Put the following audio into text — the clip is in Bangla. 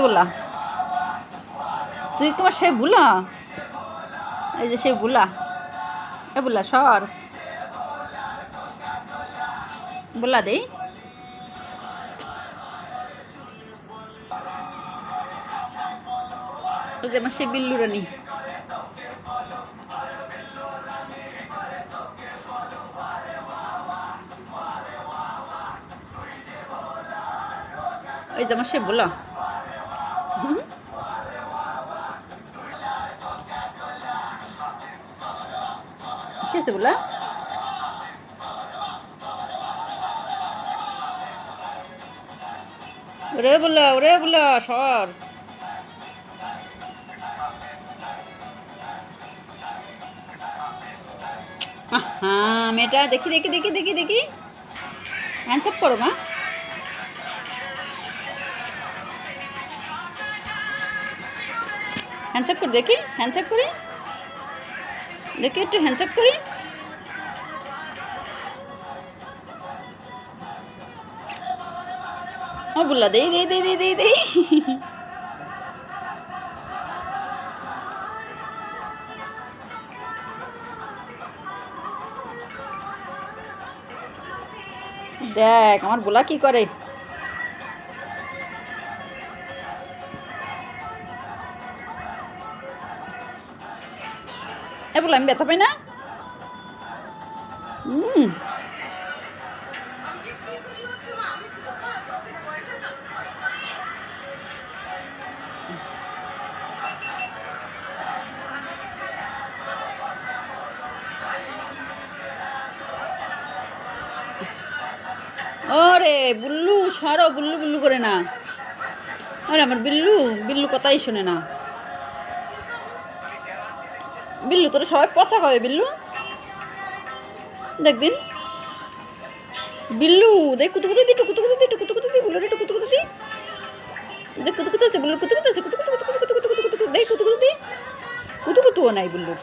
বললা তুই তোমার সে বুলা? এই যে সে বুলা। এ বুলা, সর। বুলা দেই। যে আমার সে বিল্লু রানী। ওই যে আমার সে বুলা। কি আছে ওরে বুলা ওরে বুলা সর হ্যাঁ মেয়েটা দেখি দেখি দেখি দেখি দেখি। হ্যান্ডসাপ করো, মা। হ্যান্ডসাপ করি, দেখি। হ্যান্ডসাপ করি। দেখি একটু হ্যান্ডসাপ করি। ও বুল্লা দেই দেই দেই দেই দেই দেই। দেখ, আমার বোলা কি করে? এ বলে, আমি ব্যথা পাই না? ওরে, বুল্লু, সরো, বুল্লু বুল্লু করে না। আরে, আমার বিল্লু বিল্লু কথাই শোনে না। বিল্লু, তোরা সবাই পচা কবে বিল্লু? দেখদিন বিল্লু, দেখ কুতু কুতু দি কুতু কুতু দি কুতু কুতু দি বুল্লু কুতু কুতু দি। দেখ কুতু কুতু আছে বিল্লু কুতু কুতু আছে কুতু কুতু কুতু কুতু কুতু কুতু দেখ কুতু কুতু দি। কুতু কুতুও নাই বুল্লুর।